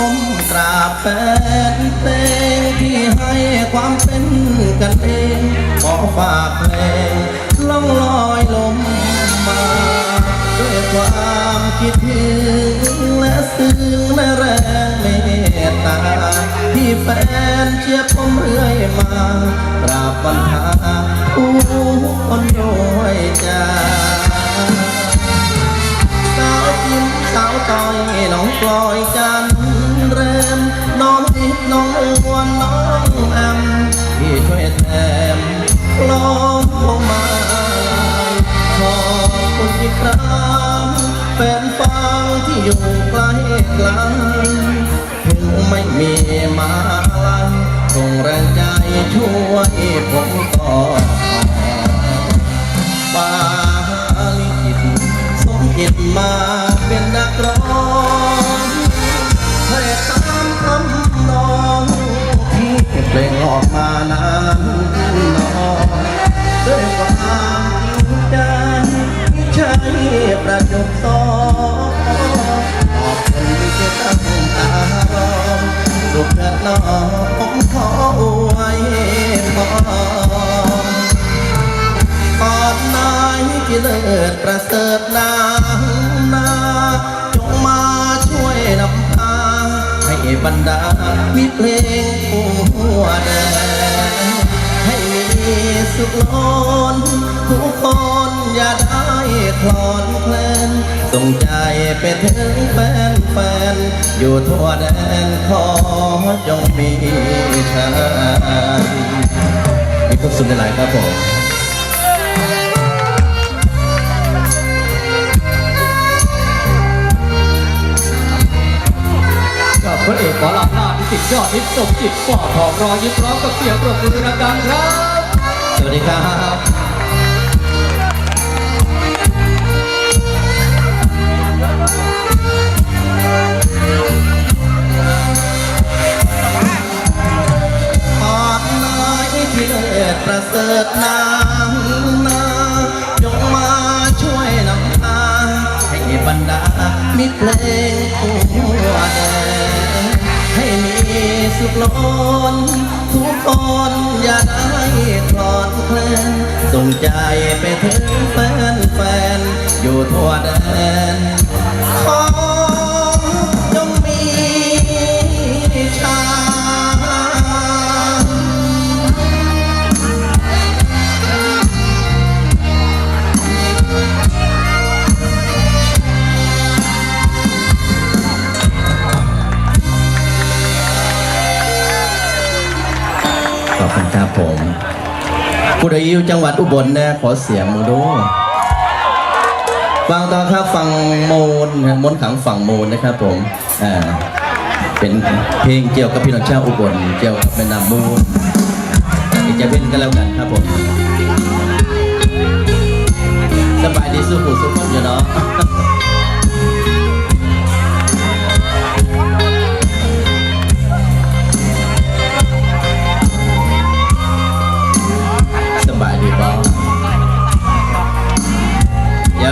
ก้มกราบแฟนเพลงที่ให้ความเป็นกันเอง ขอฝากเพลงล่องลอยลมมาด้วยความคิดถึงและซึ้งและแรงเมตตา ที่แฟนเชียร์ผมเรื่อยมากราบบันทาผู้คนด้วยใจสาวจิมสาวจอยน้องกลอยจ อยู่ไกลไกลถึงไม่มีมาลัยส่งแรงใจช่วยผมต่อบาลิกิตสมจิตมาเป็นนักร้องให้ตามคำนองที่เพลงออกมานานนอนด้วยความจริงใจที่ใช้ประจ น้องผมขออวยพรปอนนายที่เลิศประเสริฐนางนาจงมาช่วยนำพาให้บรรดามิเพลงหัวแดงให้มี สุขล้นทุกคนอย่าได้คลอนเคลนส่งใจไปถึงแฟนแฟนๆอยู่ทั่วแดนขอจงมีชัยมีความสุขหลายครับผมกับพระเอกหมอลำหน้าที่สิทธิ์ยอดฮิตสมจิตกว่าทองรอยยิ้มร้อมกับเสียงปรบมือดังๆครับ สวัสดีครับปอดน้อยที่เลิศประเสริฐนางนาจงมาช่วยนำทางให้บรรดามิตรเพลงทั่วแดนให้มีสุขล้นทุกคนอย่าได้ ส่งใจไปถึงแฟนแฟนอยู่ทั่วแดนขอจงมีชาขอบคุณครับผม ผู้ใดอยู่จังหวัดอุบลนะขอเสียงมือดูฟังต่อครับฟังโมนนะมนขังฝั่งโมนนะครับผมอ่าเป็นเพลงเกี่ยวกับพี่น้องชาวอุบลเกี่ยวกับแม่น้ำมูลอีกจะเป็นกันแล้วกันครับผมสบายดีสู้ผู้สู้คนอยู่เนาะ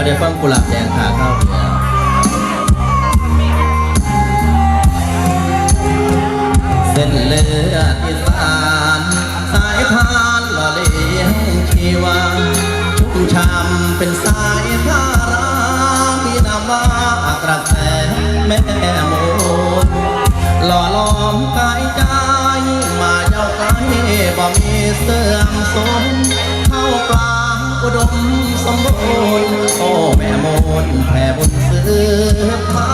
เดี๋ยวเดี๋ยวฟังกุหลาบแดงขาเข้าเนี่ยเส้นเลือดอีสานสายทานหล่อเลี้ยงชีวาชุ่มช่ำเป็นสายทารามีนามว่ากระแสแม่โมนหล่อล้อมกายใจมาเจ้าไกลบ่มีเสื่อมสนเข้ากลางอุดม มบูรณ์โอ้แม่โมนแผ่บุญสืบมา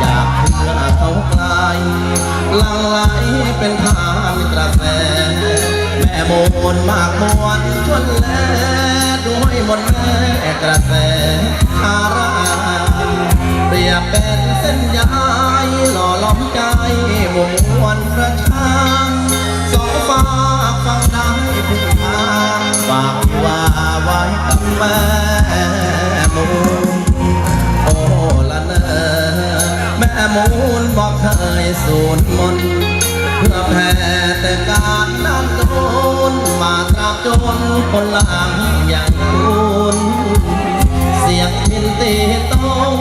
อยากเพื่อเขาไกลลังไหลเป็นทานกระแส แม่โมนมากมวนชวนแลด้วยมนแม่กระแสอาราเปรียบเป็นเส้นใยหล่อล้อมใจ ม่โมนโอ้ละเนอแม่มูลบอกเคยสูญมนเพื่อแผ่แต่การน้ำตูนมาตราบจนคนหลังอย่างคุณเสียงพินตีต้อง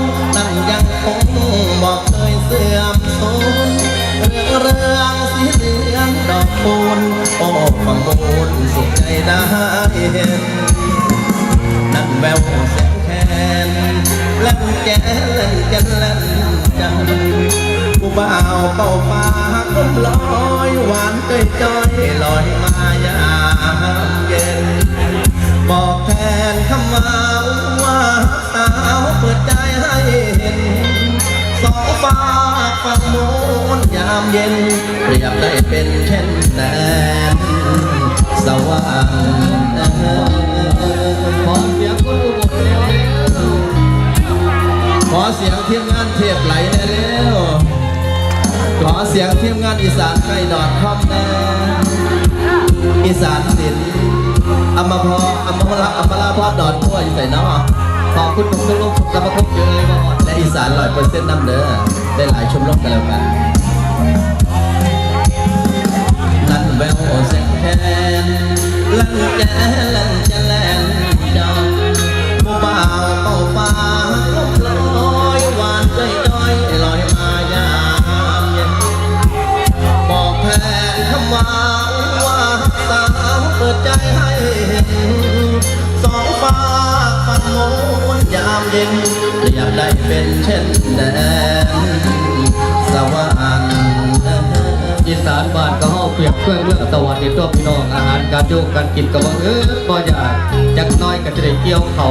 แกเล่นแกเล่นจังผู้บ่าวเป่าฟ้าคมลอยหวานเจ้ยจ้อยลอยมายามเย็น บอกแทนคำว่าว่าสาวเปิดใจให้เห็นสองฟ้าฝังโน้นยามเย็นเรียบได้เป็นเช่นแดนสวรรค์ สียงทีมงานเทพไหลแน่เร็วขอเสียงทีมงานอีสานไก่ดอดคอมแน่อีสานศิลป์อมพออมพลาอมลาพอดอดทั่วอยู่ใส่เนาะขอบคุณผมทุกลูกกรรมครบเยอะเลยก่อนและอีสานร้อยเปอร์เซ็นต์นำเด้อได้หลายชมรมกันแล้วกัน เป็นเช่นแดนสวรรค์อีสานบ้านก็ห้าเปรียบเครื่องเรื่องตะวันในตัวพี่น้องอาหารการโยกการกินกับว่าเออบ่อยากจักน้อยก็จะได้เกี่ยวเขา